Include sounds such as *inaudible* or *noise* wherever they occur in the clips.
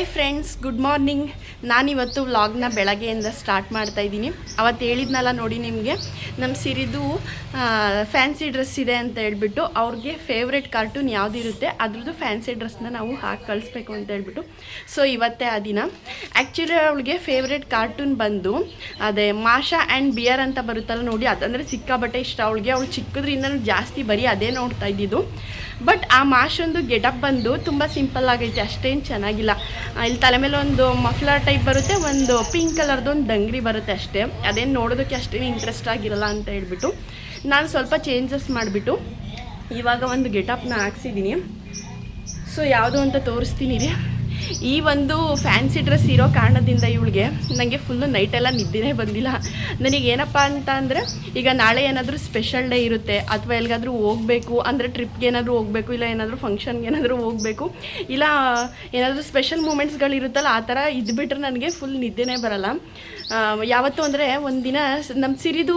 Hi friends good morning ನಾನಿವತ್ತು ವ್ಲಾಗ್ನ ಬೆಳಗ್ಗೆಯಿಂದ ಸ್ಟಾರ್ಟ್ ಮಾಡ್ತಾ ಇದ್ದೀನಿ. ಅವತ್ತು ಹೇಳಿದ್ನಲ್ಲ ನೋಡಿ ನಿಮಗೆ ನಮ್ಮ ಸಿರಿದು ಫ್ಯಾನ್ಸಿ ಡ್ರೆಸ್ ಇದೆ ಅಂತ ಹೇಳ್ಬಿಟ್ಟು ಅವ್ರಿಗೆ ಫೇವ್ರೆಟ್ ಕಾರ್ಟೂನ್ ಯಾವುದಿರುತ್ತೆ ಅದ್ರದ್ದು ಫ್ಯಾನ್ಸಿ ಡ್ರೆಸ್ನ ನಾವು ಹಾಕಿ ಕಳಿಸ್ಬೇಕು ಅಂತ ಹೇಳ್ಬಿಟ್ಟು. ಸೊ ಇವತ್ತೇ ಆ ದಿನ. ಆ್ಯಕ್ಚುಲಿ ಅವಳಿಗೆ ಫೇವ್ರೆಟ್ ಕಾರ್ಟೂನ್ ಬಂದು, ಅದೇ ಮಾಷಾ ಆ್ಯಂಡ್ ಬಿಯರ್ ಅಂತ ಬರುತ್ತಲ್ಲ ನೋಡಿ, ಅದಂದರೆ ಸಿಕ್ಕಾಬಟ್ಟೆ ಇಷ್ಟ. ಅವಳಿಗೆ ಅವಳು ಚಿಕ್ಕದ್ರಿಂದ ಜಾಸ್ತಿ ಬರೀ ಅದೇ ನೋಡ್ತಾ ಇದ್ದಿದ್ದು. ಬಟ್ ಆ ಮಾಶೊಂದು ಗೆಟಪ್ ಬಂದು ತುಂಬ ಸಿಂಪಲ್ ಆಗೈತೆ, ಅಷ್ಟೇನು ಚೆನ್ನಾಗಿಲ್ಲ. ಇಲ್ಲಿ ತಲೆ ಮೇಲೆ ಒಂದು ಮಫ್ಲರ್ ಟೈಪ್ ಬರುತ್ತೆ, ಒಂದು ಪಿಂಕ್ ಕಲರ್ದು ಒಂದು ದಂಗ್ರಿ ಬರುತ್ತೆ ಅಷ್ಟೇ. ಅದೇನು ನೋಡೋದಕ್ಕೆ ಅಷ್ಟೇನು ಇಂಟ್ರೆಸ್ಟ್ ಆಗಿರಲ್ಲ ಅಂತ ಹೇಳ್ಬಿಟ್ಟು ನಾನು ಸ್ವಲ್ಪ ಚೇಂಜಸ್ ಮಾಡಿಬಿಟ್ಟು ಇವಾಗ ಒಂದು ಗೆಟಪ್ನ ಹಾಕ್ಸಿದ್ದೀನಿ ಸೊ ಯಾವುದು ಅಂತ ತೋರಿಸ್ತೀನಿ ರೀ. ಈ ಒಂದು ಫ್ಯಾನ್ಸಿ ಡ್ರೆಸ್ ಇರೋ ಕಾರಣದಿಂದ ಇವಳಿಗೆ ನನಗೆ ಫುಲ್ಲು ನೈಟೆಲ್ಲ ನಿದ್ದೆನೇ ಬಂದಿಲ್ಲ. ನನಗೆ ಏನಪ್ಪ ಅಂತ ಅಂದರೆ, ಈಗ ನಾಳೆ ಏನಾದರೂ ಸ್ಪೆಷಲ್ ಡೇ ಇರುತ್ತೆ, ಅಥವಾ ಎಲ್ಲಿಗಾದರೂ ಹೋಗಬೇಕು, ಅಂದರೆ ಟ್ರಿಪ್ಗೆ ಏನಾದರೂ ಹೋಗಬೇಕು, ಇಲ್ಲ ಏನಾದರೂ ಫಂಕ್ಷನ್ಗೆ ಏನಾದರೂ ಹೋಗಬೇಕು, ಇಲ್ಲ ಏನಾದರೂ ಸ್ಪೆಷಲ್ ಮೂಮೆಂಟ್ಸ್ಗಳಿರುತ್ತಲ್ಲ ಆ ಥರ ಇದ್ಬಿಟ್ರೆ ನನಗೆ ಫುಲ್ ನಿದ್ದೆನೇ ಬರಲ್ಲ. ಯಾವತ್ತು ಅಂದರೆ ಒಂದಿನ ನಮ್ಮ ಸಿರಿದು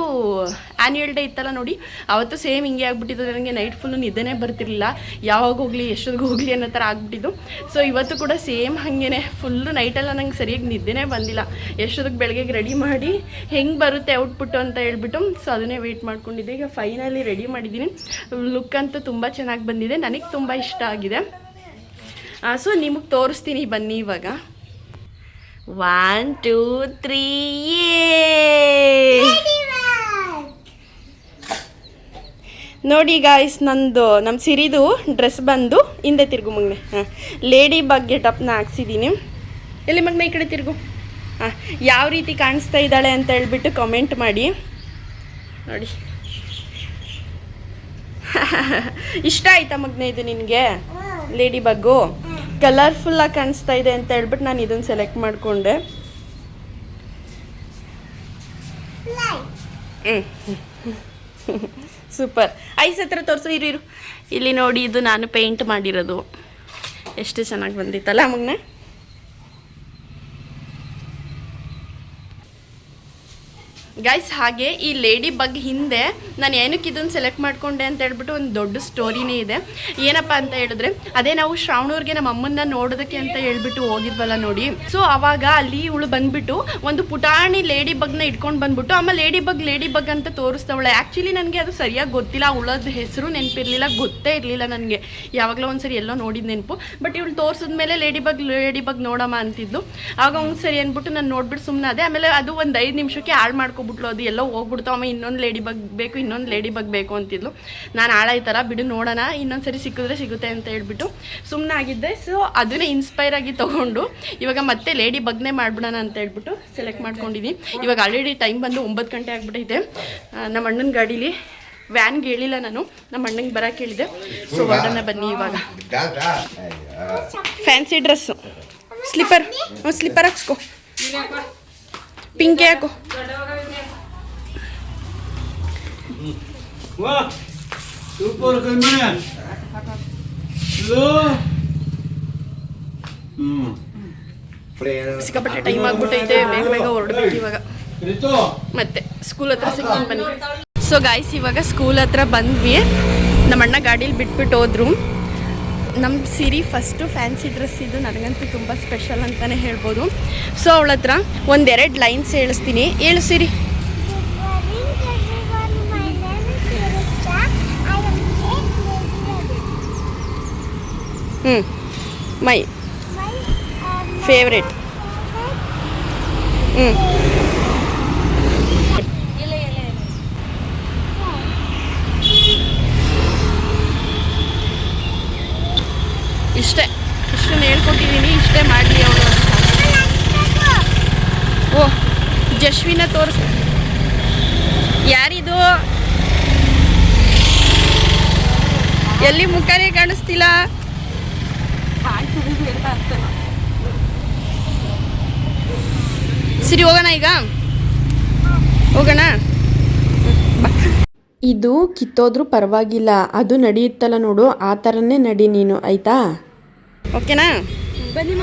ಆ್ಯನ್ಯುಯಲ್ ಡೇ ಇತ್ತಲ್ಲ ನೋಡಿ, ಅವತ್ತು ಸೇಮ್ ಹಿಂಗೆ ಆಗ್ಬಿಟ್ಟಿದ್ದು ನನಗೆ ನೈಟ್ ಫುಲ್ಲು ನಿದ್ದೆನೇ ಬರ್ತಿರಲಿಲ್ಲ. ಯಾವಾಗ ಹೋಗಲಿ, ಎಷ್ಟೊತ್ತಿಗೆ ಹೋಗಲಿ ಅನ್ನೋ ಥರ ಆಗ್ಬಿಟ್ಟಿದ್ದು. ಸೊ ಇವತ್ತು ಕೂಡ ಸೇಮ್ ಹಾಗೇ ಫುಲ್ಲು ನೈಟೆಲ್ಲ ನಂಗೆ ಸರಿಯಾಗಿ ನಿದ್ದೆನೇ ಬಂದಿಲ್ಲ. ಎಷ್ಟೊತ್ತಿಗೆ ಬೆಳಗ್ಗೆ ರೆಡಿ ಮಾಡಿ ಹೆಂಗೆ ಬರುತ್ತೆ ಔಟ್ಪುಟ್ಟು ಅಂತ ಹೇಳ್ಬಿಟ್ಟು ಸೊ ಅದನ್ನೇ ವೆಯ್ಟ್ ಮಾಡ್ಕೊಂಡಿದ್ದೆ. ಈಗ ಫೈನಲಿ ರೆಡಿ ಮಾಡಿದ್ದೀನಿ. ಲುಕ್ ಅಂತೂ ತುಂಬ ಚೆನ್ನಾಗಿ ಬಂದಿದೆ. ನನಗೆ ತುಂಬ ಇಷ್ಟ ಆಗಿದೆ. ಸೊ ನಿಮಗೆ ತೋರಿಸ್ತೀನಿ ಬನ್ನಿ ಇವಾಗ. ಒನ್ three, ತ್ರೀ ನೋಡಿ ಗಾಯ್ಸ್ ನಂದು ನಮ್ಮ ಸಿರಿದು ಡ್ರೆಸ್ ಬಂದು ಹಿಂದೆ ತಿರುಗು ಮಗನೆ. ಹಾಂ. ಲೇಡಿ ಬಗ್ ಗೆಟಪ್ನ ಹಾಕ್ಸಿದ್ದೀನಿ ಎಲ್ಲಿ ಮಗನ ಈ ಕಡೆ ತಿರುಗು? ಹಾಂ. ಯಾವ ರೀತಿ ಕಾಣಿಸ್ತಾ ಇದ್ದಾಳೆ ಅಂತ ಹೇಳ್ಬಿಟ್ಟು ಕಮೆಂಟ್ ಮಾಡಿ. ನೋಡಿ. *laughs* ಇಷ್ಟ ಆಯ್ತಾ ಮಗನ ಇದು ನಿನಗೆ? ಲೇಡಿ ಬಗ್ಗು? ಕಲರ್ಫುಲ್ಲಾಗಿ ಕಾಣಿಸ್ತಾ ಇದೆ ಅಂತ ಹೇಳ್ಬಿಟ್ಟು ನಾನು ಇದನ್ನು ಸೆಲೆಕ್ಟ್ ಮಾಡಿಕೊಂಡೆ. ಸೂಪರ್ ಐಸ್ ಹತ್ರ ತೋರಿಸು, ಇರು ಇಲ್ಲಿ ನೋಡಿ, ಇದು ನಾನು ಪೇಂಟ್ ಮಾಡಿರೋದು. ಎಷ್ಟು ಚೆನ್ನಾಗಿ ಬಂದಿತ್ತಲ್ಲ ಮಗನ? ಗೈಸ್ ಹಾಗೆ ಈ ಲೇಡಿ ಬಗ್ ಹಿಂದೆ ನಾನು ಏನಕ್ಕೆ ಇದನ್ನು ಸೆಲೆಕ್ಟ್ ಮಾಡ್ಕೊಂಡೆ ಅಂತ ಹೇಳ್ಬಿಟ್ಟು ಒಂದು ದೊಡ್ಡ ಸ್ಟೋರಿನೇ ಇದೆ. ಏನಪ್ಪ ಅಂತ ಹೇಳಿದ್ರೆ, ಅದೇ ನಾವು ಶ್ರಾವಣೂರ್ಗೆ ನಮ್ಮ ಅಮ್ಮನ್ನ ನೋಡೋದಕ್ಕೆ ಅಂತ ಹೇಳ್ಬಿಟ್ಟು ಹೋಗಿದ್ವಲ್ಲ ನೋಡಿ. ಸೊ ಅವಾಗ ಅಲ್ಲಿ ಇವಳು ಬಂದ್ಬಿಟ್ಟು ಒಂದು ಪುಟಾಣಿ ಲೇಡಿ ಬಗ್ನ ಇಟ್ಕೊಂಡು ಬಂದ್ಬಿಟ್ಟು ಆಮೇಲೆ ಲೇಡಿ ಬಗ್ ಲೇಡಿ ಬಗ್ ಅಂತ ತೋರಿಸ್ತವಳೆ ಆ್ಯಕ್ಚುಲಿ ನನಗೆ ಅದು ಸರಿಯಾಗಿ ಗೊತ್ತಿಲ್ಲ. ಅವಳದ ಹೆಸರು ನೆನಪಿರಲಿಲ್ಲ, ಗೊತ್ತೇ ಇರಲಿಲ್ಲ ನನಗೆ. ಯಾವಾಗಲೂ ಒಂದ್ಸರಿ ಎಲ್ಲೋ ನೋಡಿದ ನೆನಪು. ಬಟ್ ಇವಳು ತೋರಿಸಿದ್ಮೇಲೆ ಲೇಡಿ ಬಗ್ ಲೇಡಿ ಬಗ್ ನೋಡಮ್ಮ ಅಂತಿದ್ದು ಆಗ ಒಂದ್ಸರಿ ಅಂದ್ಬಿಟ್ಟು ನಾನು ನೋಡ್ಬಿಟ್ಟು ಸುಮ್ಮನೆ ಅದೇ ಆಮೇಲೆ ಅದು ಒಂದು ಐದು ನಿಮಿಷಕ್ಕೆ ಹಾಳು ಮಾಡ್ಕೊಬಿಟ್ಲು ಅದು ಎಲ್ಲೋ ಹೋಗ್ಬಿಡ್ತು. ಅಮ್ಮ ಇನ್ನೊಂದು ಲೇಡಿ ಬಗ್ ಬೇಕು ಇನ್ನೊಂದು ಲೇಡಿ ಬಗ್ ಬೇಕು ಅಂತಿದ್ಲು. ನಾನು ಹಾಳಾಯ್ತಾರ ಬಿಡು ನೋಡೋಣ ಇನ್ನೊಂದು ಸರಿ ಸಿಕ್ಕಿದ್ರೆ ಸಿಗುತ್ತೆ ಅಂತ ಹೇಳ್ಬಿಟ್ಟು ಸುಮ್ಮನೆ ಆಗಿದ್ದೆ. ಸೊ ಅದನ್ನೇ ಇನ್ಸ್ಪೈರ್ ಆಗಿ ತೊಗೊಂಡು ಇವಾಗ ಮತ್ತೆ ಲೇಡಿ ಬಗ್ನೇ ಮಾಡ್ಬಿಡೋಣ ಅಂತ ಹೇಳ್ಬಿಟ್ಟು ಸೆಲೆಕ್ಟ್ ಮಾಡ್ಕೊಂಡಿದ್ದೀನಿ ಇವಾಗ ಆಲ್ರೆಡಿ ಟೈಮ್ ಬಂದು ಒಂಬತ್ತು ಗಂಟೆ ಆಗಿಬಿಟ್ಟೈತೆ ನಮ್ಮ ಅಣ್ಣನ ಗಾಡೀಲಿ ವ್ಯಾನ್ಗೆ ಹೇಳಿಲ್ಲ ನಾನು. ನಮ್ಮ ಅಣ್ಣಂಗೆ ಬರಕ್ಕೆ ಹೇಳಿದೆ. ಸೊ ಅದನ್ನು ಬನ್ನಿ ಇವಾಗ. ಫ್ಯಾನ್ಸಿ ಡ್ರೆಸ್ಸು ಸ್ಲಿಪ್ಪರ್ ಸ್ಲಿಪ್ಪರ್ ಹಾಕ್ಸ್ಕೊ. ಪಿಂಕೆ ಹಾಕು ಸೂಪರ್ ಸಿಕ್ಕಾಪಟ್ಟೆ ಟೈಮ್ ಆಗ್ಬಿಟ್ಟೈತೆ ಬೇಗ ಬೇಗ ಹೊರಡ್ಬೇಕು ಇವಾಗ. ಮತ್ತೆ ಸ್ಕೂಲ್ ಹತ್ರ ಸಿಗ್ತೀನಿ ಬನ್ನಿ ಸೊ ಗಾಯ್ಸ್ ಇವಾಗ ಸ್ಕೂಲ್ ಹತ್ರ ಬಂದ್ವಿ. ನಮ್ಮ ಅಣ್ಣ ಗಾಡೀಲಿ ಬಿಟ್ಬಿಟ್ಟು ಹೋದ್ರು. ನಮ್ಮ ಸಿರಿ ಫಸ್ಟು ಫ್ಯಾನ್ಸಿ ಡ್ರೆಸ್ ಇದು ನನಗಂತೂ ತುಂಬ ಸ್ಪೆಷಲ್ ಅಂತಲೇ ಹೇಳ್ಬೋದು. ಸೊ ಅವಳ ಹತ್ರ ಒಂದೆರಡು ಲೈನ್ಸ್ ಹೇಳಿಸ್ತೀನಿ. ಹೇಳು ಸಿರಿ. ಹ್ಞೂ ಮೈ ಫೇವ್ರೆಟ್ ಹ್ಞೂ ಇಷ್ಟೇ. ಇಷ್ಟನ್ನು ಹೇಳ್ಕೊಟ್ಟಿದ್ದೀನಿ ಇಷ್ಟೇ ಮಾಡಲಿ ಅವಳು ಓ ಜಶ್ವಿನ ತೋರಿಸ್. ಯಾರಿದು? ಎಲ್ಲಿ ಮುಖನೇ ಕಾಣಿಸ್ತಿಲ್ಲ? ಸರಿ, ಹೋಗೋಣ ಈಗ? ಹೋಗೋಣ? ಇದು ಕಿತ್ತೋದ್ರೂ ಪರವಾಗಿಲ್ಲ, ಅದು ನಡೆಯುತ್ತಲ್ಲ ನೋಡು, ಆ ಥರನೇ ನಡಿ ನೀನು, ಆಯ್ತಾ? ಓಕೆನಾ? ಬನ್ನಿ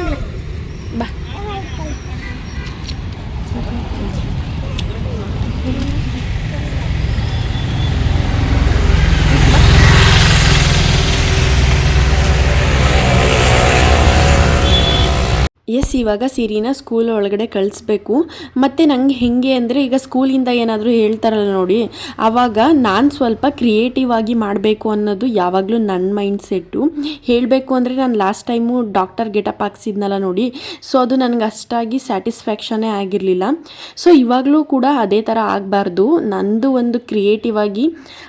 ಎಸ್ ಇವಾಗ ಸಿರಿನ ಸ್ಕೂಲ್ ಒಳಗಡೆ ಕಳಿಸ್ಬೇಕು. ಮತ್ತು ನಂಗೆ ಹೆಂಗೆ ಅಂದರೆ ಈಗ ಸ್ಕೂಲಿಂದ ಏನಾದರೂ ಹೇಳ್ತಾರಲ್ಲ ನೋಡಿ ಆವಾಗ ನಾನು ಸ್ವಲ್ಪ ಕ್ರಿಯೇಟಿವ್ ಆಗಿ ಮಾಡಬೇಕು ಅನ್ನೋದು ಯಾವಾಗಲೂ ನನ್ನ ಮೈಂಡ್ ಸೆಟ್ಟು ಹೇಳಬೇಕು ಅಂದರೆ ನಾನು ಲಾಸ್ಟ್ ಟೈಮು ಡಾಕ್ಟರ್ ಗೆಟಪ್ ಹಾಕ್ಸಿದ್ನಲ್ಲ ನೋಡಿ ಸೊ ಅದು ನನಗೆ ಅಷ್ಟಾಗಿ ಸ್ಯಾಟಿಸ್ಫ್ಯಾಕ್ಷನೇ ಆಗಿರಲಿಲ್ಲ. ಸೊ ಇವಾಗಲೂ ಕೂಡ ಅದೇ ಥರ ಆಗಬಾರ್ದು. ನಂದು ಒಂದು ಕ್ರಿಯೇಟಿವ್ ಆಗಿ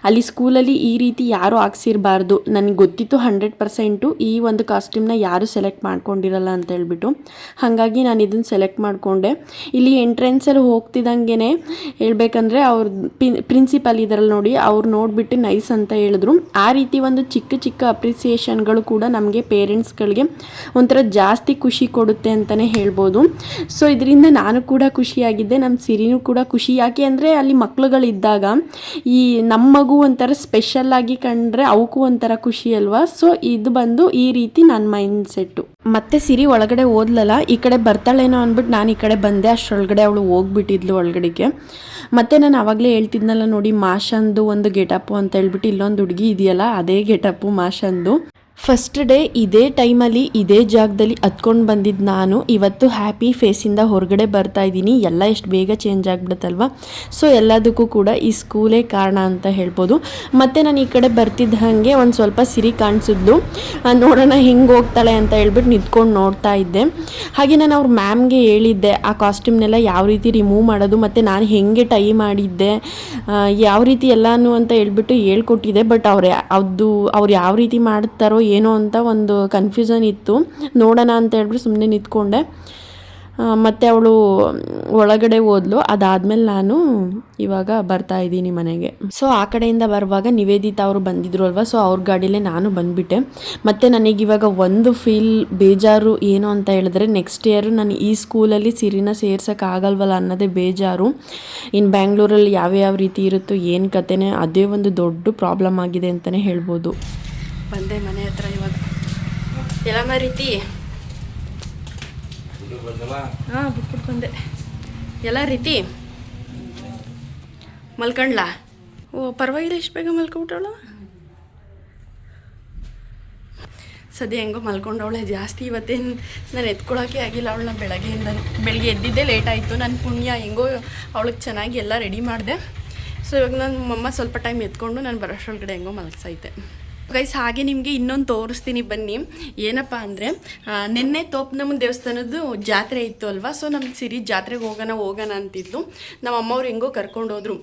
ಅಲ್ಲಿ ಸ್ಕೂಲಲ್ಲಿ ಈ ರೀತಿ ಯಾರೂ ಹಾಕ್ಸಿರಬಾರ್ದು. ನನಗೆ ಗೊತ್ತಿತ್ತು ಹಂಡ್ರೆಡ್ ಪರ್ಸೆಂಟು ಈ ಒಂದು ಕಾಸ್ಟ್ಯೂಮ್ನ ಯಾರು ಸೆಲೆಕ್ಟ್ ಮಾಡ್ಕೊಂಡಿರಲ್ಲ ಅಂತ ಹೇಳ್ಬಿಟ್ಟು. ಹಾಗಾಗಿ ನಾನು ಇದನ್ನು ಸೆಲೆಕ್ಟ್ ಮಾಡಿಕೊಂಡೆ. ಇಲ್ಲಿ ಎಂಟ್ರೆನ್ಸಲ್ಲಿ ಹೋಗ್ತಿದ್ದಂಗೆ ಹೇಳಬೇಕಂದ್ರೆ ಅವ್ರ ಪ್ರಿನ್ಸಿಪಲ್ ಇದರಲ್ಲಿ ನೋಡಿ, ಅವ್ರು ನೋಡಿಬಿಟ್ಟು ನೈಸ್ ಅಂತ ಹೇಳಿದ್ರು. ಆ ರೀತಿ ಒಂದು ಚಿಕ್ಕ ಚಿಕ್ಕ ಅಪ್ರಿಸಿಯೇಷನ್ಗಳು ಕೂಡ ನಮಗೆ ಪೇರೆಂಟ್ಸ್ಗಳಿಗೆ ಒಂಥರ ಜಾಸ್ತಿ ಖುಷಿ ಕೊಡುತ್ತೆ ಅಂತಲೇ ಹೇಳ್ಬೋದು. ಸೊ ಇದರಿಂದ ನಾನು ಕೂಡ ಖುಷಿಯಾಗಿದ್ದೆ ನಮ್ಮ ಸಿರಿನೂ ಕೂಡ ಖುಷಿ. ಯಾಕೆ ಅಂದರೆ ಅಲ್ಲಿ ಮಕ್ಳುಗಳಿದ್ದಾಗ ಈ ನಮ್ಮ ಮಗು ಒಂಥರ ಸ್ಪೆಷಲ್ ಆಗಿ ಕಂಡ್ರೆ ಅವಕ್ಕೂ ಒಂಥರ ಖುಷಿ ಅಲ್ವಾ? ಸೊ ಇದು ಬಂದು ಈ ರೀತಿ ನನ್ನ ಮೈಂಡ್ ಸೆಟ್ಟು ಮತ್ತೆ ಸಿರಿ ಒಳಗಡೆ ಓದ್ಲಲ್ಲ, ಈ ಕಡೆ ಬರ್ತಾಳೇನೋ ಅಂದ್ಬಿಟ್ಟು ನಾನು ಈ ಕಡೆ ಬಂದೆ, ಅಷ್ಟರೊಳಗಡೆ ಅವಳು ಹೋಗ್ಬಿಟ್ಟಿದ್ಲು ಒಳಗಡೆಗೆ. ಮತ್ತೆ ನಾನು ಆವಾಗಲೇ ಹೇಳ್ತಿದ್ನಲ್ಲ ನೋಡಿ, ಮಾಷಂದು ಒಂದು ಗೆಟಪ್ಪು ಅಂತ ಹೇಳ್ಬಿಟ್ಟು ಇಲ್ಲೊಂದು ಹುಡುಗಿ ಇದೆಯಲ್ಲ, ಅದೇ ಗೆಟಪ್ಪು ಮಾಷಂದು. ಫಸ್ಟ್ ಡೇ ಇದೇ ಟೈಮಲ್ಲಿ ಇದೇ ಜಾಗದಲ್ಲಿ ಹತ್ಕೊಂಡು ಬಂದಿದ್ದು ನಾನು. ಇವತ್ತು ಹ್ಯಾಪಿ ಫೇಸಿಂದ ಹೊರಗಡೆ ಬರ್ತಾ ಇದ್ದೀನಿ. ಎಲ್ಲ ಎಷ್ಟು ಬೇಗ ಚೇಂಜ್ ಆಗಿಬಿಡುತ್ತಲ್ವ? ಸೊ ಎಲ್ಲದಕ್ಕೂ ಕೂಡ ಈ ಸ್ಕೂಲೇ ಕಾರಣ ಅಂತ ಹೇಳ್ಬೋದು. ಮತ್ತು ನಾನು ಈ ಕಡೆ ಬರ್ತಿದ್ದ ಹಾಗೆ ಒಂದು ಸ್ವಲ್ಪ ಸಿರಿ ಕಾಣಿಸಿದ್ದು ನೋಡೋಣ ಹೆಂಗೆ ಹೋಗ್ತಾಳೆ ಅಂತ ಹೇಳ್ಬಿಟ್ಟು ನಿಂತ್ಕೊಂಡು ನೋಡ್ತಾ ಇದ್ದೆ. ಹಾಗೆ ನಾನು ಅವ್ರ ಮ್ಯಾಮ್ಗೆ ಹೇಳಿದ್ದೆ, ಆ ಕಾಸ್ಟ್ಯೂಮ್ನೆಲ್ಲ ಯಾವ ರೀತಿ ರಿಮೂವ್ ಮಾಡೋದು, ಮತ್ತು ನಾನು ಹೆಂಗೆ ಟೈ ಮಾಡಿದ್ದೆ ಯಾವ ರೀತಿ ಎಲ್ಲಾನು ಅಂತ ಹೇಳ್ಬಿಟ್ಟು ಹೇಳ್ಕೊಟ್ಟಿದ್ದೆ. ಬಟ್ ಅವ್ರು ಅದು ಅವ್ರು ಯಾವ ರೀತಿ ಮಾಡ್ತಾರೋ ಏನೋ ಅಂತ ಒಂದು ಕನ್ಫ್ಯೂಷನ್ ಇತ್ತು. ನೋಡೋಣ ಅಂತ ಹೇಳ್ಬಿಟ್ಟು ಸುಮ್ಮನೆ ನಿಂತ್ಕೊಂಡೆ. ಮತ್ತು ಅವಳು ಒಳಗಡೆ ಹೋದ್ಲು. ಅದಾದಮೇಲೆ ನಾನು ಇವಾಗ ಬರ್ತಾ ಇದ್ದೀನಿ ಮನೆಗೆ. ಸೊ ಆ ಕಡೆಯಿಂದ ಬರುವಾಗ ನಿವೇದಿತಾ ಅವರು ಬಂದಿದ್ರು ಅಲ್ವಾ? ಸೊ ಅವ್ರ ಗಾಡಿಲೇ ನಾನು ಬಂದುಬಿಟ್ಟೆ. ಮತ್ತು ನನಗಿವಾಗ ಒಂದು ಫೀಲ್ ಬೇಜಾರು ಏನು ಅಂತ ಹೇಳಿದ್ರೆ ನೆಕ್ಸ್ಟ್ ಇಯರ್ ನಾನು ಈ ಸ್ಕೂಲಲ್ಲಿ ಸಿರಿನ ಸೇರ್ಸೋಕ್ಕಾಗಲ್ವಲ್ಲ ಅನ್ನೋದೇ ಬೇಜಾರು. ಇನ್ನು ಬ್ಯಾಂಗ್ಳೂರಲ್ಲಿ ಯಾವ್ಯಾವ ರೀತಿ ಇರುತ್ತೋ ಏನು ಕತೆನೇ, ಅದೇ ಒಂದು ದೊಡ್ಡ ಪ್ರಾಬ್ಲಮ್ ಆಗಿದೆ ಅಂತಲೇ ಹೇಳ್ಬೋದು. ಬಂದೆ ಮನೆ ಹತ್ರ ಇವಾಗ. ಎಲ್ಲ ರೀತಿ ಹಾಂ ಬಿಟ್ಬಿಟ್ಟು ಬಂದೆ. ಎಲ್ಲ ರೀತಿ? ಮಲ್ಕಂಡ್ಲಾ ಓ ಪರವಾಗಿಲ್ಲ ಇಷ್ಟು ಬೇಗ ಮಲ್ಕೊಬಿಟ್ಟವಳ ಸದ್ಯ ಹೆಂಗೋ ಮಲ್ಕೊಂಡವಳೆ ಜಾಸ್ತಿ ಇವತ್ತೇನು ನಾನು ಎತ್ಕೊಳ್ಳೋಕೆ ಆಗಿಲ್ಲ ಅವಳನ್ನ ಬೆಳಗ್ಗೆಯಿಂದ ಬೆಳಗ್ಗೆ ಎದ್ದಿದ್ದೇ ಲೇಟ್ ಆಯಿತು. ನನ್ನ ಪುಣ್ಯ ಹೆಂಗೋ ಅವಳಿಗೆ ಚೆನ್ನಾಗಿ ಎಲ್ಲ ರೆಡಿ ಮಾಡಿದೆ. ಸೊ ಇವಾಗ ನನ್ನ ಮಮ್ಮ ಸ್ವಲ್ಪ ಟೈಮ್ ಎತ್ಕೊಂಡು ನಾನು ಬರೋಷ್ಟೊಳಗಡೆ ಹೆಂಗೋ ಮಲಗ್ಸೈತೆ. ಗೈಸ್ ಹಾಗೆ ನಿಮಗೆ ಇನ್ನೊಂದು ತೋರಿಸ್ತೀನಿ ಬನ್ನಿ. ಏನಪ್ಪ ಅಂದರೆ ನಿನ್ನೆ ತೋಪ್ನಮ್ಮನ ದೇವಸ್ಥಾನದ್ದು ಜಾತ್ರೆ ಇತ್ತು ಅಲ್ವಾ? ಸೊ ನಮ್ಮ ಸಿರಿ ಜಾತ್ರೆಗೆ ಹೋಗೋಣ ಹೋಗೋಣ ಅಂತಿದ್ಲು. ನಮ್ಮ ಅಮ್ಮವ್ರು ಹೆಂಗೋ ಕರ್ಕೊಂಡು ಹೋದ್ರು.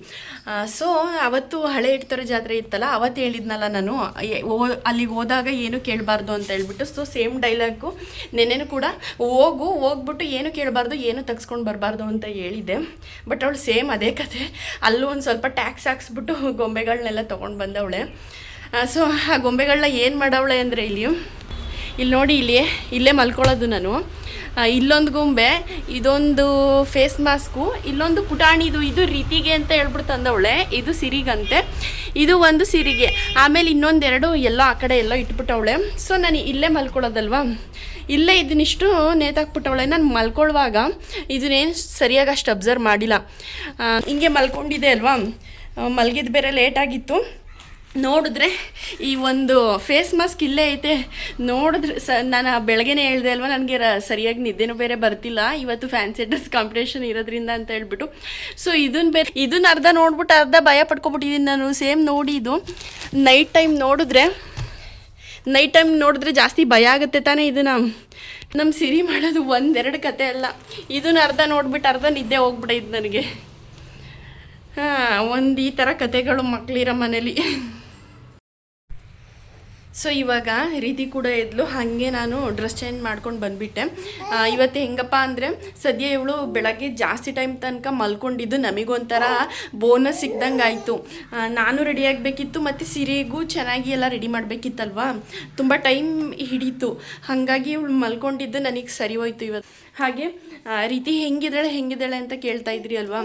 ಸೊ ಅವತ್ತು ಹಳೆ ಇಡ್ತಾರ ಜಾತ್ರೆ ಇತ್ತಲ್ಲ ಅವತ್ತು ಹೇಳಿದ್ನಲ್ಲ ನಾನು ಅಲ್ಲಿಗೆ ಹೋದಾಗ ಏನು ಕೇಳಬಾರ್ದು ಅಂತ ಹೇಳ್ಬಿಟ್ಟು ಸೊ ಸೇಮ್ ಡೈಲಾಗು ನೆನ್ನೆನೂ ಕೂಡ ಹೋಗು, ಹೋಗ್ಬಿಟ್ಟು ಏನು ಕೇಳಬಾರ್ದು, ಏನು ತೆಗ್ಸ್ಕೊಂಡು ಬರಬಾರ್ದು ಅಂತ ಹೇಳಿದ್ದೆ. ಬಟ್ ಅವಳು ಸೇಮ್ ಅದೇ ಕತೆ. ಅಲ್ಲೂ ಒಂದು ಸ್ವಲ್ಪ ಟ್ಯಾಕ್ಸ್ ಹಾಕ್ಸ್ಬಿಟ್ಟು ಗೊಂಬೆಗಳನ್ನೆಲ್ಲ ತೊಗೊಂಡು ಬಂದವಳೆ. ಸೊ ಆ ಗೊಂಬೆಗಳನ್ನ ಏನು ಮಾಡವಳೆ ಅಂದರೆ ಇಲ್ಲಿ ಇಲ್ಲಿ ನೋಡಿ ಇಲ್ಲಿ ಇಲ್ಲೇ ಮಲ್ಕೊಳ್ಳೋದು ನಾನು. ಇಲ್ಲೊಂದು ಗೊಂಬೆ, ಇದೊಂದು ಫೇಸ್ ಮಾಸ್ಕು, ಇಲ್ಲೊಂದು ಪುಟಾಣಿದು ಇದು ರೀತಿಗೆ ಅಂತ ಹೇಳ್ಬಿಟ್ಟು ತಂದವಳೆ. ಇದು ಸಿರಿಗಂತೆ. ಇದು ಒಂದು ಸಿರಿಗೆ. ಆಮೇಲೆ ಇನ್ನೊಂದೆರಡು ಎಲ್ಲ ಆ ಕಡೆ ಎಲ್ಲ ಇಟ್ಬಿಟ್ಟವಳೆ. ಸೊ ನಾನು ಇಲ್ಲೇ ಮಲ್ಕೊಳ್ಳೋದಲ್ವಾ? ಇಲ್ಲೇ ಇದನ್ನಿಷ್ಟು ನೇತಾಕ್ಬಿಟ್ಟವಳೆ. ನಾನು ಮಲ್ಕೊಳ್ಳುವಾಗ ಇದನ್ನೇನು ಸರಿಯಾಗಿ ಅಷ್ಟು ಅಬ್ಸರ್ವ್ ಮಾಡಿಲ್ಲ. ಹಿಂಗೆ ಮಲ್ಕೊಂಡಿದೆ ಅಲ್ವಾ? ಮಲ್ಗಿದ್ದು ಬೇರೆ ಲೇಟಾಗಿತ್ತು ನೋಡಿದ್ರೆ ಈ ಒಂದು ಫೇಸ್ ಮಾಸ್ಕ್ ಇಲ್ಲೇ ಐತೆ. ನೋಡಿದ್ರೆ ಸ, ನಾನು ಬೆಳಗ್ಗೆನೇ ಹೇಳಿದೆ ಅಲ್ವಾ, ನನಗೆ ರ, ಸರಿಯಾಗಿ ನಿದ್ದೆನೂ ಬೇರೆ ಬರ್ತಿಲ್ಲ. ಇವತ್ತು ಫ್ಯಾನ್ಸಿ ಡ್ರೆಸ್ ಕಾಂಪಿಟೇಷನ್ ಇರೋದ್ರಿಂದ ಅಂತ ಹೇಳ್ಬಿಟ್ಟು. ಸೊ ಇದನ್ನ ಬೇರೆ ಇದನ್ನ ಅರ್ಧ ನೋಡ್ಬಿಟ್ಟು ಅರ್ಧ ಭಯ ಪಡ್ಕೊಬಿಟ್ಟಿದ್ದೀನಿ ನಾನು. ಸೇಮ್ ನೋಡಿ ಇದು. ನೈಟ್ ಟೈಮ್ ನೋಡಿದ್ರೆ ನೈಟ್ ಟೈಮ್ ನೋಡಿದ್ರೆ ಜಾಸ್ತಿ ಭಯ ಆಗುತ್ತೆ ತಾನೇ ಇದನ್ನು. ನಮ್ಮ ಸಿರಿ ಮಾಡೋದು ಒಂದೆರಡು ಕತೆ ಅಲ್ಲ. ಇದನ್ನ ಅರ್ಧ ನೋಡ್ಬಿಟ್ಟು ಅರ್ಧ ನಿದ್ದೆ ಹೋಗ್ಬಿಟ್ಟೈತೆ ನನಗೆ. ಹಾಂ, ಒಂದು ಈ ಥರ ಕತೆಗಳು ಮಕ್ಕಳಿರೋ ಮನೇಲಿ. ಸೊ ಇವಾಗ ರೀತಿ ಕೂಡ ಇದ್ಲು. ಹಾಗೆ ನಾನು ಡ್ರೆಸ್ ಚೇಂಜ್ ಮಾಡ್ಕೊಂಡು ಬಂದ್ಬಿಟ್ಟೆ. ಇವತ್ತು ಹೆಂಗಪ್ಪ ಅಂದರೆ ಸದ್ಯ ಇವಳು ಬೆಳಗ್ಗೆ ಜಾಸ್ತಿ ಟೈಮ್ ತನಕ ಮಲ್ಕೊಂಡಿದ್ದು ನಮಗೊಂಥರ ಬೋನಸ್ ಸಿಕ್ದಂಗೆ ಆಯಿತು. ನಾನು ರೆಡಿ ಆಗಬೇಕಿತ್ತು ಮತ್ತು ಸಿರಿಗೂ ಚೆನ್ನಾಗಿ ಎಲ್ಲ ರೆಡಿ ಮಾಡಬೇಕಿತ್ತಲ್ವಾ? ತುಂಬ ಟೈಮ್ ಹಿಡೀತು. ಹಾಗಾಗಿ ಇವಳು ಮಲ್ಕೊಂಡಿದ್ದು ನನಗೆ ಸರಿ ಹೋಯ್ತು ಇವತ್ತು. ಹಾಗೆ ರೀತಿ ಹೆಂಗಿದ್ದಾಳೆ ಹೆಂಗಿದ್ದಾಳೆ ಅಂತ ಕೇಳ್ತಾ ಇದ್ರಿ ಅಲ್ವಾ?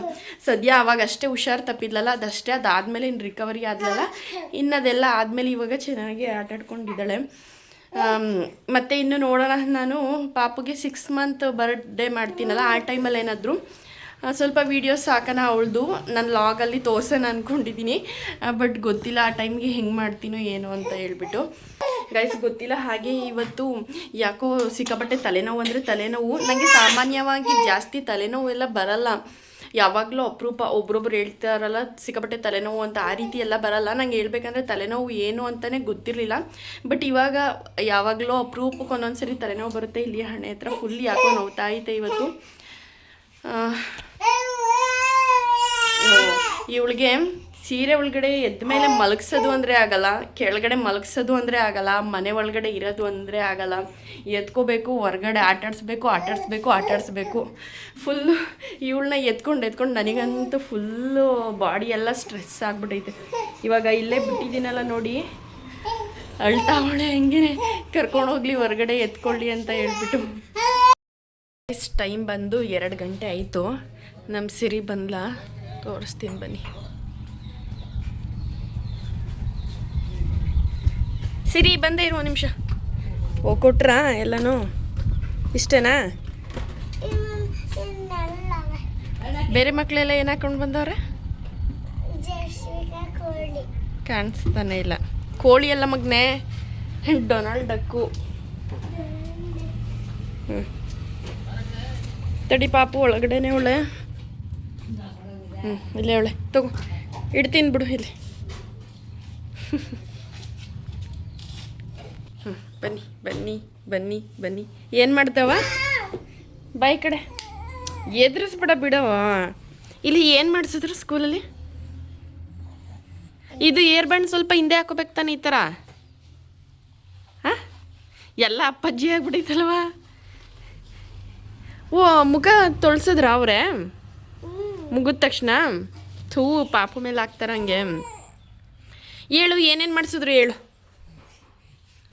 ಸದ್ಯ ಅವಾಗ ಅಷ್ಟೇ ಹುಷಾರ್ ತಪ್ಪಿದ್ಲಲ್ಲ, ಅದಷ್ಟೇ ಅದಾದಮೇಲೆ ಇನ್ನು ರಿಕವರಿ ಆದ್ಲಲ್ಲ ಇನ್ನು ಅದೆಲ್ಲ ಆದಮೇಲೆ ಇವಾಗ ಚೆನ್ನಾಗಿ ಆಟಾಡ್ಕೊಂಡಿದ್ದಾಳೆ ಮತ್ತೆ ಇನ್ನು ನೋಡೋಣ, ನಾನು ಪಾಪುಗೆ ಸಿಕ್ಸ್ ಮಂತ್ ಬರ್ಡೇ ಮಾಡ್ತೀನಲ್ಲ, ಆ ಟೈಮಲ್ಲಿ ಏನಾದರೂ ಸ್ವಲ್ಪ ವೀಡಿಯೋಸ್ ಹಾಕೋಣ ಅವಳದು. ನಾನು ಲಾಗಲ್ಲಿ ತೋರ್ಸೋಣ ಅಂದ್ಕೊಂಡಿದ್ದೀನಿ ಬಟ್ ಗೊತ್ತಿಲ್ಲ ಆ ಟೈಮ್ಗೆ ಹೆಂಗೆ ಮಾಡ್ತೀನೋ ಏನೋ ಅಂತ ಹೇಳ್ಬಿಟ್ಟು. ಗೈಸ್ ಗೊತ್ತಿಲ್ಲ ಹಾಗೆ ಇವತ್ತು ಯಾಕೋ ಸಿಕ್ಕಾಪಟ್ಟೆ ತಲೆನೋವು ಅಂದರೆ ತಲೆನೋವು. ನನಗೆ ಸಾಮಾನ್ಯವಾಗಿ ಜಾಸ್ತಿ ತಲೆನೋವು ಎಲ್ಲ ಬರಲ್ಲ. ಯಾವಾಗಲೂ ಅಪರೂಪ ಒಬ್ರೊಬ್ರು ಹೇಳ್ತಾರಲ್ಲ, ಸಿಕ್ಕಾಪಟ್ಟೆ ತಲೆನೋವು ಅಂತ ಆ ರೀತಿ ಎಲ್ಲ ಬರಲ್ಲ. ನಂಗೆ ಹೇಳ್ಬೇಕಂದ್ರೆ ತಲೆನೋವು ಏನು ಅಂತಲೇ ಗೊತ್ತಿರಲಿಲ್ಲ. ಬಟ್ ಇವಾಗ ಯಾವಾಗಲೂ ಅಪರೂಪಕ್ಕೆ ಒಂದೊಂದ್ಸರಿ ತಲೆನೋವು ಬರುತ್ತೆ. ಇಲ್ಲಿ ಹಣೆ ಹತ್ರ ಫುಲ್ ಯಾಕೋ ನೋವ್ತಾ ಐತೆ ಇವತ್ತು. ಇವಳಿಗೆ ಸೀರೆ ಒಳಗಡೆ ಎದ್ದ ಮೇಲೆ ಮಲಗಿಸೋದು ಅಂದರೆ ಆಗಲ್ಲ, ಕೆಳಗಡೆ ಮಲಗಿಸೋದು ಅಂದರೆ ಆಗಲ್ಲ, ಮನೆ ಒಳಗಡೆ ಇರೋದು ಅಂದರೆ ಆಗಲ್ಲ. ಎತ್ಕೋಬೇಕು, ಹೊರಗಡೆ ಆಟಾಡಿಸ್ಬೇಕು ಆಟಾಡಿಸ್ಬೇಕು ಆಟಾಡಿಸ್ಬೇಕು. ಫುಲ್ಲು ಇವಳನ್ನ ಎತ್ಕೊಂಡು ಎತ್ಕೊಂಡು ನನಗಂತೂ ಫುಲ್ಲು ಬಾಡಿ ಎಲ್ಲ ಸ್ಟ್ರೆಸ್ ಆಗಿಬಿಟ್ಟೈತೆ ಇವಾಗ ಇಲ್ಲೇ ಬಿಟ್ಟಿದ್ದೀನಲ್ಲ ನೋಡಿ. ಅಳ್ತಾವಳೆ ಹೆಂಗೆ? ಕರ್ಕೊಂಡೋಗ್ಲಿ ಹೊರಗಡೆ ಎತ್ಕೊಳ್ಳಿ ಅಂತ ಹೇಳ್ಬಿಟ್ಟು. ಟೈಮ್ ಬಂದು ಎರಡು ಗಂಟೆ ಆಯಿತು. ನಮ್ಮ ಸಿರಿ ಬಂದ್ಲಾ? ತೋರಿಸ್ತೀನಿ ಬನ್ನಿ. ಸಿರಿ, ಬಂದೇ ಇರು ಒಂದು ನಿಮಿಷ. ಓ, ಕೊಟ್ರಾ ಎಲ್ಲನೂ? ಇಷ್ಟೇನಾ? ಬೇರೆ ಮಕ್ಕಳೆಲ್ಲ ಏನು ಹಾಕೊಂಡು ಬಂದವ್ರೆ? ಕಾಣಿಸ್ತಾನೆ ಇಲ್ಲ. ಕೋಳಿ ಎಲ್ಲ ಮಗ್ನೆ. Donald duck. ತಡಿ ಪಾಪು, ಒಳಗಡೆನೆ ಅವಳೆ ಹ್ಞೂ ಇಲ್ಲೇ ಅವಳೆ ತಗೋ, ಇಡ್ತೀನಿ ಬಿಡು ಇಲ್ಲಿ. *laughs* ಬನ್ನಿ ಬನ್ನಿ ಬನ್ನಿ ಬನ್ನಿ. ಏನು ಮಾಡ್ತಾವ? ಬಾಯ್ ಕಡೆ. ಎದುರಿಸ್ಬಿಡ ಬಿಡವ. ಇಲ್ಲಿ ಏನು ಮಾಡಿಸಿದ್ರು ಸ್ಕೂಲಲ್ಲಿ? ಇದು ಏರ್ ಬ್ಯಾಂಡ್ ಸ್ವಲ್ಪ ಹಿಂದೆ ಹಾಕೋಬೇಕು ತಾನೆ ಈ ಥರ ಹಾಂ? ಎಲ್ಲ ಅಪ್ಪಾಜಿ ಆಗ್ಬಿಟ್ಟೈತಲ್ವಾ ಓ, ಮುಖ ತೊಳ್ಸಿದ್ರ ಅವರೇ? ಮುಗಿದ ತಕ್ಷಣ? ಥೂ, ಪಾಪು ಮೇಲೆ ಹಾಕ್ತಾರ ಹಂಗೆ ಹೇಳು ಏನೇನು ಮಾಡಿಸಿದ್ರು ಹೇಳು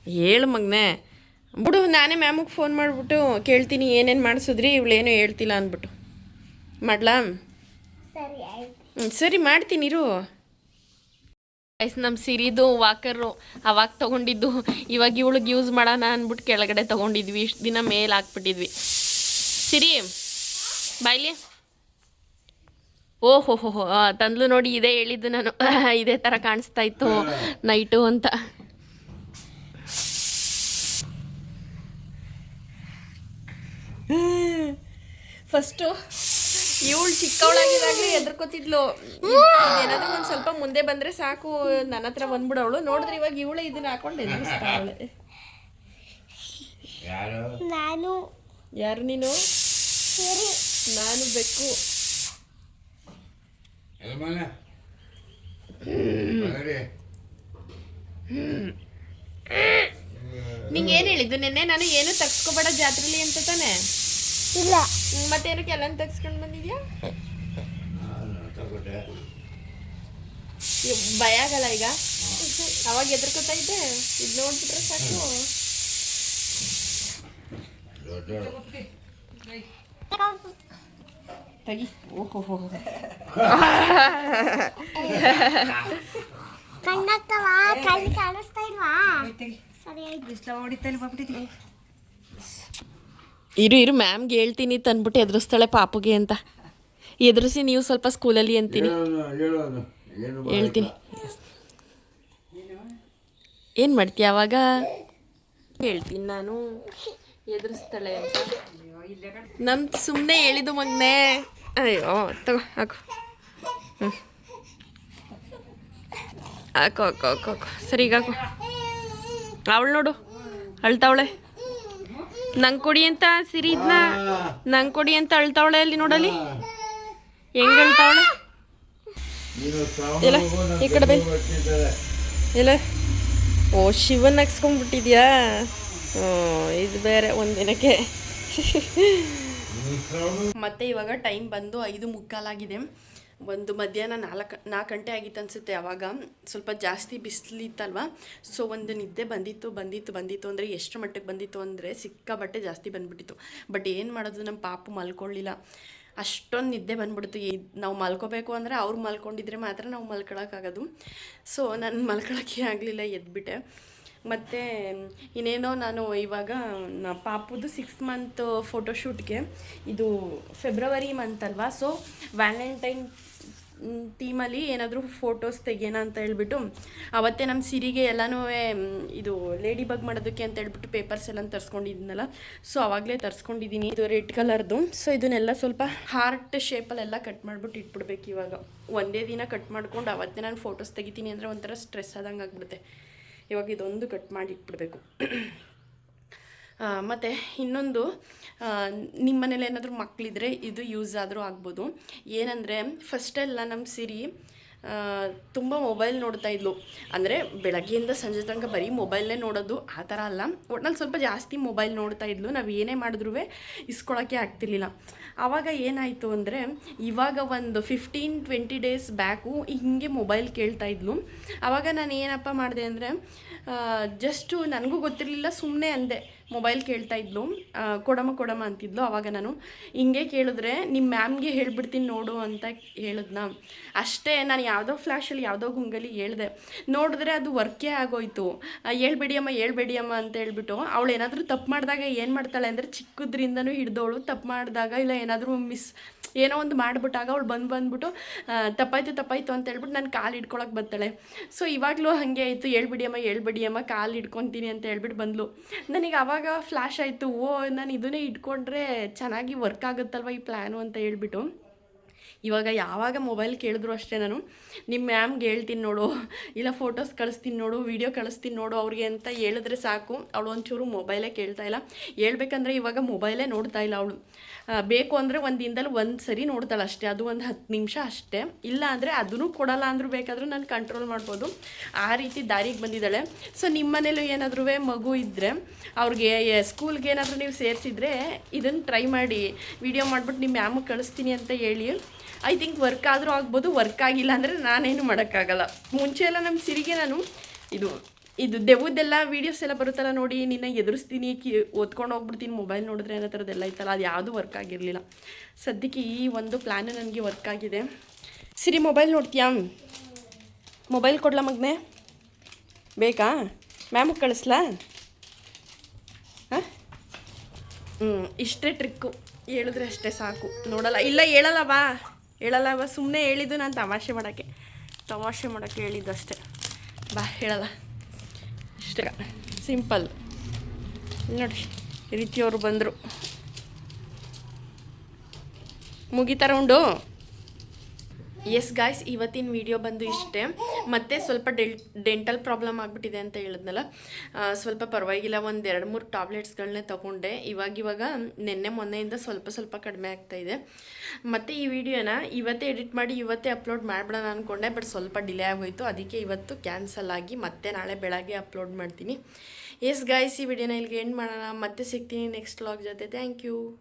ಹೇಳು ಮಗ್ನೆ. ಬಿಡು ನಾನೇ ಮ್ಯಾಮಿಗೆ ಫೋನ್ ಮಾಡಿಬಿಟ್ಟು ಕೇಳ್ತೀನಿ ಏನೇನು ಮಾಡಿಸಿದ್ರಿ? ಇವಳೇನು ಹೇಳ್ತಿಲ್ಲ ಅಂದ್ಬಿಟ್ಟು. ಮಾಡ್ಲಾ? ಹ್ಞೂ ಸರಿ ಮಾಡ್ತೀನಿ ಇರು. ಐಸ್ ನಮ್ಮ ಸಿರಿದು ವಾಕರು ಅವಾಗ ತೊಗೊಂಡಿದ್ದು ಇವಾಗ ಇವಳಿಗೆ ಯೂಸ್ ಮಾಡೋಣ ಅಂದ್ಬಿಟ್ಟು ಕೆಳಗಡೆ ತೊಗೊಂಡಿದ್ವಿ. ಇಷ್ಟು ದಿನ ಮೇಲೆ ಹಾಕ್ಬಿಟ್ಟಿದ್ವಿ. ಸಿರಿ ಬಾಯ್ಲಿ. ಓಹೋ ಹೋ ಹೋ ತಂದ್ಲು ನೋಡಿ ಇದೇ ಹೇಳಿದ್ದು ನಾನು. *laughs* ಇದೇ ಥರ ಕಾಣಿಸ್ತಾ ಇತ್ತು. ನೈಟು ಅಂತ. ಫಸ್ಟು ಇವಳು ಚಿಕ್ಕವಳಾಗಿದ್ದಾಗಲೇ ಎದ್ರಕೋತಿದ್ಲು ಏನಾದರೂ ಒಂದು ಸ್ವಲ್ಪ ಮುಂದೆ ಬಂದರೆ ಸಾಕು ನನ್ನ ಹತ್ರ ಬಂದ್ಬಿಡವಳು. ನೋಡಿದ್ರೆ ಇವಾಗ ಇವಳೇ ಇದನ್ನ ಹಾಕೊಂಡು ಎದುರಿಸ್ತಾವಳೆ ಯಾರು? ನಾನು. ಯಾರು ನೀನು? ಸರಿ. ನಾನು ಬೆಕ್ಕು. ನಿಂಗೆ ಏನು ಹೇಳಿದ್ದು? ನಿನ್ನೆ ನಾನು ಏನು ತಗ್ಸ್ಕೊಬೇಡ ಜಾತ್ರೆಲಿ ಅಂತ ತಾನೆ? ಇಲ್ಲ. ಮತ್ತೇನಕ್ಕೆ ಕೆಲನ್ ತಗ್ಸ್ಕೊಂಡು ಬಂದಿದ್ಯಾ? ಭಯ ಆಗಲ್ಲ ಈಗ? ಅವಾಗ ಎದ್ರಕೋತಾ ಇದ್ದೆ. ಇದು ನೋಡ್ಬಿಟ್ರೆ ಸಾಕು. ತಗಿ. ಓಹೋ ಕಣ್ಣು ಕಾಣಿಸ್ತಾ ಇಲ್ವಾ? ಸರಿ ಆಯ್ತು. ಇರು ಇರು ಮ್ಯಾಮ್ಗೆ ಹೇಳ್ತೀನಿ ತಂದ್ಬಿಟ್ಟು ಎದುರಿಸ್ತಾಳೆ ಪಾಪುಗೆ ಅಂತ. ಎದುರಿಸಿ ನೀವು ಸ್ವಲ್ಪ ಸ್ಕೂಲಲ್ಲಿ ಅಂತೀನಿ. ಹೇಳೋದು ಹೇಳೋದು. ಹೇಳ್ತೀನಿ. ಏನು ಮಾಡ್ತೀಯ ಅವಾಗ? ಹೇಳ್ತೀನಿ ನಾನು. ಎದುರಿಸ್ತಾಳೆ ಅಂತ. ನಮ್ ಸುಮ್ಮನೆ ಹೇಳಿದ್ದು ಮೊನ್ನೆ ಅಯ್ಯೋ ತಗೋ ಹಾಕು. ಹ್ಞೂ ಹಾಕು ಹಾಕು ಹಾಕು ಹಾಕು. ಸರಿ ಈಗ ಹಾಕು. ಅವಳು ನೋಡು ಅಳ್ತಾವಳೆ. ನಂಗೆ ಕೊಡಿ ಅಂತ ಸಿರಿ ಇದ್ನ. ನಂಗೆ ಕೊಡಿ ಅಂತ ಅಳ್ತಾವಳೆ ಅಲ್ಲಿ ನೋಡಲಿ ಹೆಂಗ್ ಅಳ್ತಾವಳೆ? ಇಲ್ಲ, ಈ ಕಡೆ ಬೈ. ಇಲ್ಲ ಓ ಶಿವನ್ ಹಾಕ್ಸ್ಕೊಂಡ್ಬಿಟ್ಟಿದ್ಯಾ? ಇದು ಬೇರೆ ಒಂದಿನಕ್ಕೆ ಮತ್ತೆ ಇವಾಗ ಟೈಮ್ ಬಂದು ಐದು ಮುಕ್ಕಾಲಾಗಿದೆ. ಒಂದು ಮಧ್ಯಾಹ್ನ ನಾಲ್ಕು ನಾಲ್ಕು ಗಂಟೆ ಆಗಿತ್ತು ಅನಿಸುತ್ತೆ ಆವಾಗ ಸ್ವಲ್ಪ ಜಾಸ್ತಿ ಬಿಸಿಲಿತ್ತಲ್ವ ಸೊ ಒಂದು ನಿದ್ದೆ ಬಂದಿತ್ತು ಬಂದಿತ್ತು ಬಂದಿತ್ತು ಅಂದರೆ ಎಷ್ಟು ಮಟ್ಟಿಗೆ ಬಂದಿತ್ತು ಅಂದರೆ ಸಿಕ್ಕಾಬಟ್ಟೆ ಜಾಸ್ತಿ ಬಂದ್ಬಿಟ್ಟಿತ್ತು. ಬಟ್ ಏನು ಮಾಡೋದು? ನಮ್ಮ ಪಾಪು ಮಲ್ಕೊಳ್ಳಿಲ್ಲ ಅಷ್ಟೊಂದು ನಿದ್ದೆ ಬಂದ್ಬಿಡ್ತು. ಈ ನಾವು ಮಲ್ಕೋಬೇಕು ಅಂದರೆ ಅವ್ರು ಮಲ್ಕೊಂಡಿದ್ರೆ ಮಾತ್ರ ನಾವು ಮಲ್ಕೊಳಕ್ಕಾಗೋದು. ಸೊ ನಾನು ಮಲ್ಕೊಳಕ್ಕೆ ಆಗಲಿಲ್ಲ, ಎದ್ಬಿಟ್ಟೆ. ಮತ್ತು ಇನ್ನೇನೋ ನಾನು ಇವಾಗ ಪಾಪುದು ಸಿಕ್ಸ್ ಮಂತ್ ಫೋಟೋಶೂಟ್ಗೆ ಇದು ಫೆಬ್ರವರಿ ಮಂತ್ ಅಲ್ವಾ? ಸೊ ವ್ಯಾಲೆಂಟೈನ್ ಟೀಮಲ್ಲಿ ಏನಾದರೂ ಫೋಟೋಸ್ ತೆಗಿಯೋಣ ಅಂತ ಹೇಳ್ಬಿಟ್ಟು, ಅವತ್ತೇ ನಮ್ಮ ಸಿರಿಗೆ ಎಲ್ಲನೂ ಇದು ಲೇಡಿ ಬಗ್ ಮಾಡೋದಕ್ಕೆ ಅಂತ ಹೇಳ್ಬಿಟ್ಟು ಪೇಪರ್ಸ್ ಎಲ್ಲ ತರಿಸ್ಕೊಂಡಿದ್ನಲ್ಲ ಸೊ ಅವಾಗಲೇ ತರಿಸ್ಕೊಂಡಿದ್ದೀನಿ ಇದು ರೆಡ್ ಕಲರ್ದು ಸೊ ಇದನ್ನೆಲ್ಲ ಸ್ವಲ್ಪ ಹಾರ್ಟ್ ಶೇಪಲ್ಲೆಲ್ಲ ಕಟ್ ಮಾಡಿಬಿಟ್ಟು ಇಟ್ಬಿಡ್ಬೇಕು ಇವಾಗ. ಒಂದೇ ದಿನ ಕಟ್ ಮಾಡ್ಕೊಂಡು ಅವತ್ತೇ ನಾನು ಫೋಟೋಸ್ ತೆಗಿತೀನಿ ಅಂದರೆ ಒಂಥರ ಸ್ಟ್ರೆಸ್ ಆದಂಗೆ ಆಗ್ಬಿಡುತ್ತೆ. ಇವಾಗ ಇದೊಂದು ಕಟ್ ಮಾಡಿ ಇಟ್ಬಿಡ್ಬೇಕು. ಮತ್ತು ಇನ್ನೊಂದು ನಿಮ್ಮ ಮನೇಲಿ ಏನಾದರೂ ಮಕ್ಕಳಿದ್ರೆ ಇದು ಯೂಸ್ ಆದರೂ ಆಗ್ಬೋದು. ಏನಂದರೆ ಫಸ್ಟೆಲ್ಲ ನಮ್ಮ ಸಿರಿ ತುಂಬ ಮೊಬೈಲ್ ನೋಡ್ತಾ ಇದ್ಲು. ಅಂದರೆ ಬೆಳಗ್ಗೆಯಿಂದ ಸಂಜೆ ತನಕ ಬರೀ ಮೊಬೈಲ್ನೇ ನೋಡೋದು, ಆ ಥರ ಅಲ್ಲ. ಒಟ್ನಲ್ಲಿ ಸ್ವಲ್ಪ ಜಾಸ್ತಿ ಮೊಬೈಲ್ ನೋಡ್ತಾ ಇದ್ಲು. ನಾವು ಏನೇ ಮಾಡಿದ್ರೂ ಇಸ್ಕೊಳಕ್ಕೆ ಆಗ್ತಿರ್ಲಿಲ್ಲ. ಆವಾಗ ಏನಾಯಿತು ಅಂದರೆ, ಇವಾಗ ಒಂದು ಫಿಫ್ಟೀನ್ ಟ್ವೆಂಟಿ ಡೇಸ್ ಬ್ಯಾಕು ಹಿಂಗೆ ಮೊಬೈಲ್ ಕೇಳ್ತಾ ಇದ್ಲು. ಆವಾಗ ನಾನು ಏನಪ್ಪ ಮಾಡಿದೆ ಅಂದರೆ ಜಸ್ಟು ನನಗೂ ಗೊತ್ತಿರಲಿಲ್ಲ ಸುಮ್ಮನೆ ಅಂದೆ. ಮೊಬೈಲ್ ಕೇಳ್ತಾ ಇದ್ಲು. ಕೊಡಮ ಕೊಡಮ್ಮ ಕೊಡಮ್ಮ ಅಂತಿದ್ಲು ಆವಾಗ ನಾನು. ಹಿಂಗೆ ಕೇಳಿದ್ರೆ ನಿಮ್ಮ ಮ್ಯಾಮ್ಗೆ ಹೇಳ್ಬಿಡ್ತೀನಿ ನೋಡು ಅಂತ ಹೇಳಿದ್ನ. ಅಷ್ಟೇ ನಾನು ಯಾವುದೋ ಫ್ಲ್ಯಾಶಲ್ಲಿ ಯಾವುದೋ ಗುಂಗಲಿ ಹೇಳಿದೆ. ನೋಡಿದ್ರೆ ಅದು ವರ್ಕೇ ಆಗೋಯ್ತು. ಹೇಳ್ಬೇಡಿ ಅಮ್ಮ ಹೇಳ್ಬೇಡಿ ಅಮ್ಮ ಅಂತ ಹೇಳ್ಬಿಟ್ಟು ಅವಳು ಏನಾದರೂ ತಪ್ಪು ಮಾಡಿದಾಗ ಏನು ಮಾಡ್ತಾಳೆ ಅಂದರೆ ಚಿಕ್ಕದ್ರಿಂದನೂ ಹಿಡ್ದವಳು ತಪ್ಪು ಮಾಡಿದಾಗ ಇಲ್ಲ ಏನಾದರೂ ಮಿಸ್ ಏನೋ ಒಂದು ಮಾಡಿಬಿಟ್ಟಾಗ ಅವಳು ಬಂದು ಬಂದ್ಬಿಟ್ಟು ತಪ್ಪಾಯ್ತು ತಪ್ಪಾಯ್ತು ಅಂತ ಹೇಳ್ಬಿಟ್ಟು ನಾನು ಕಾಲು ಹಿಡ್ಕೊಳಕ್ಕೆ ಬರ್ತಾಳೆ. ಸೊ ಇವಾಗಲೂ ಹಾಗೆ ಆಯಿತು. ಹೇಳ್ಬಿಡಿಯಮ್ಮ ಅಮ್ಮ ಹೇಳ್ಬಿಡಿ ಅಮ್ಮ ಕಾಲು ಹಿಡ್ಕೊತೀನಿ ಅಂತ ಹೇಳ್ಬಿಟ್ಟು ಬಂದ್ಲು. ನನಗೆ ಆವಾಗ ಫ್ಲ್ಯಾಶ್ ಆಯಿತು. ಓ, ನಾನು ಇದನ್ನೇ ಇಟ್ಕೊಂಡ್ರೆ ಚೆನ್ನಾಗಿ ವರ್ಕ್ ಆಗುತ್ತಲ್ವ ಈ ಪ್ಲ್ಯಾನು ಅಂತ ಹೇಳ್ಬಿಟ್ಟು. ಇವಾಗ ಯಾವಾಗ ಮೊಬೈಲ್ ಕೇಳಿದ್ರು ಅಷ್ಟೇ ನಾನು. ನಿಮ್ಮ ಮ್ಯಾಮ್ಗೆ ಹೇಳ್ತೀನಿ ನೋಡು, ಇಲ್ಲ ಫೋಟೋಸ್ ಕಳಿಸ್ತೀನಿ ನೋಡು ವಿಡಿಯೋ ಕಳಿಸ್ತೀನಿ ನೋಡು, ಅವ್ರಿಗೆ ಅಂತ ಹೇಳಿದ್ರೆ ಸಾಕು. ಅವಳು ಒಂಚೂರು ಮೊಬೈಲೇ ಕೇಳ್ತಾ ಇಲ್ಲ. ಹೇಳ್ಬೇಕಂದ್ರೆ ಇವಾಗ ಮೊಬೈಲೇ ನೋಡ್ತಾ ಇಲ್ಲ ಅವಳು. ಬೇಕು ಅಂದರೆ ಒಂದು ದಿನದಲ್ಲಿ ಒಂದು ಸರಿ ನೋಡ್ತಾಳೆ ಅಷ್ಟೇ. ಅದು ಒಂದು ಹತ್ತು ನಿಮಿಷ ಅಷ್ಟೇ. ಇಲ್ಲ ಅಂದರೆ ಅದನ್ನು ಕೊಡಲ್ಲ ಅಂದರೂ ಬೇಕಾದರೂ ನಾನು ಕಂಟ್ರೋಲ್ ಮಾಡ್ಬೋದು. ಆ ರೀತಿ ದಾರಿಗೆ ಬಂದಿದ್ದಾಳೆ. ಸೊ ನಿಮ್ಮ ಮನೇಲೂ ಏನಾದರೂ ಮಗು ಇದ್ದರೆ ಅವ್ರಿಗೆ ಸ್ಕೂಲ್ಗೆ ಏನಾದರೂ ನೀವು ಸೇರಿಸಿದ್ರೆ ಇದನ್ನು ಟ್ರೈ ಮಾಡಿ. ವಿಡಿಯೋ ಮಾಡಿಬಿಟ್ಟು ನಿಮ್ಮ ಮ್ಯಾಮಿಗೆ ಕಳಿಸ್ತೀನಿ ಅಂತ ಹೇಳಿ. ಐ ಥಿಂಕ್ ವರ್ಕ್ ಆದರೂ ಆಗ್ಬೋದು ವರ್ಕ್ ಆಗಿಲ್ಲ ಅಂದರೆ ನಾನೇನು ಮಾಡೋಕ್ಕಾಗಲ್ಲ. ಮುಂಚೆ ಎಲ್ಲ ನಮ್ಮ ಸಿರಿಗೆ ನಾನು ಇದು ಇದು ದೆವ್ವದ್ದೆಲ್ಲ ವೀಡಿಯೋಸ್ ಎಲ್ಲ ಬರುತ್ತಲ್ಲ ನೋಡಿ, ನಿನ್ನ ಎದುರಿಸ್ತೀನಿ, ಕಿ, ಓದ್ಕೊಂಡು ಹೋಗ್ಬಿಡ್ತೀನಿ ಮೊಬೈಲ್ ನೋಡಿದ್ರೆ ಅನ್ನೋ ಥರದ್ದೆಲ್ಲ ಐತಲ್ಲ, ಅದು ಯಾವುದೂ ವರ್ಕ್ ಆಗಿರಲಿಲ್ಲ. ಸದ್ಯಕ್ಕೆ ಈ ಒಂದು ಪ್ಲ್ಯಾನು ನನಗೆ ವರ್ಕ್ ಆಗಿದೆ. ಸಿರಿ ಮೊಬೈಲ್ ನೋಡ್ತೀಯಾ? ಮೊಬೈಲ್ ಕೊಡ್ಲಾ ಮಗನೇ? ಬೇಕಾ? ಮ್ಯಾಮಿಗೆ ಕಳಿಸ್ಲಾ? ಹಾಂ? ಹ್ಞೂ ಇಷ್ಟೇ ಟ್ರಿಕ್ಕು ಹೇಳಿದ್ರೆ ಅಷ್ಟೇ ಸಾಕು. ನೋಡಲ್ಲ, ಇಲ್ಲ, ಹೇಳಲ್ಲ, ಬಾ. ಹೇಳಲ್ಲ ಬಾ ಸುಮ್ಮನೆ ಹೇಳಿದ್ದು ನಾನು ತಮಾಷೆ ಮಾಡೋಕ್ಕೆ. ತಮಾಷೆ ಮಾಡೋಕ್ಕೆ ಹೇಳಿದ್ದು ಅಷ್ಟೇ. ಬಾ, ಹೇಳಲ್ಲ. ಇಷ್ಟೇ. ಸಿಂಪಲ್. ನೋಡಿ, ಈ ರೀತಿ ಅವರು ಬಂದರು. ಮುಗಿತಾರ ಉಂಡು ಎಸ್ ಗಾಯ್ಸ್ ಇವತ್ತಿನ ವಿಡಿಯೋ ಬಂದು ಇಷ್ಟೇ. ಮತ್ತೆ ಸ್ವಲ್ಪ ಡೆಲ್ ಡೆಂಟಲ್ ಪ್ರಾಬ್ಲಮ್ ಆಗಿಬಿಟ್ಟಿದೆ ಅಂತ ಹೇಳಿದ್ನಲ್ಲ. ಸ್ವಲ್ಪ ಪರವಾಗಿಲ್ಲ, ಒಂದು ಎರಡು ಮೂರು ಟ್ಯಾಬ್ಲೆಟ್ಸ್ಗಳನ್ನೇ ತೊಗೊಂಡೆ. ಇವಾಗಿವಾಗ ಇವಾಗ ನಿನ್ನೆ ಮೊನ್ನೆಯಿಂದ ಸ್ವಲ್ಪ ಸ್ವಲ್ಪ ಕಡಿಮೆ ಆಗ್ತಾಯಿದೆ ಮತ್ತು ಈ ವಿಡಿಯೋನ ಇವತ್ತೇ ಎಡಿಟ್ ಮಾಡಿ ಇವತ್ತೇ ಅಪ್ಲೋಡ್ ಮಾಡಿಬಿಡೋಣ ಅಂದ್ಕೊಂಡೆ ಬಟ್ ಸ್ವಲ್ಪ ಡಿಲೇ ಆಗೋಯಿತು. ಅದಕ್ಕೆ ಇವತ್ತು ಕ್ಯಾನ್ಸಲ್ ಆಗಿ ಮತ್ತೆ ನಾಳೆ ಬೆಳಗ್ಗೆ ಅಪ್ಲೋಡ್ ಮಾಡ್ತೀನಿ. ಎಸ್ ಗಾಯ್ಸ್ ಈ ವಿಡಿಯೋನ ಇಲ್ಲಿಗೆ ಎಂಡ್ ಮಾಡೋಣ. ಮತ್ತೆ ಸಿಗ್ತೀನಿ ನೆಕ್ಸ್ಟ್ ವ್ಲಾಗ್ ಜೊತೆ. Thank you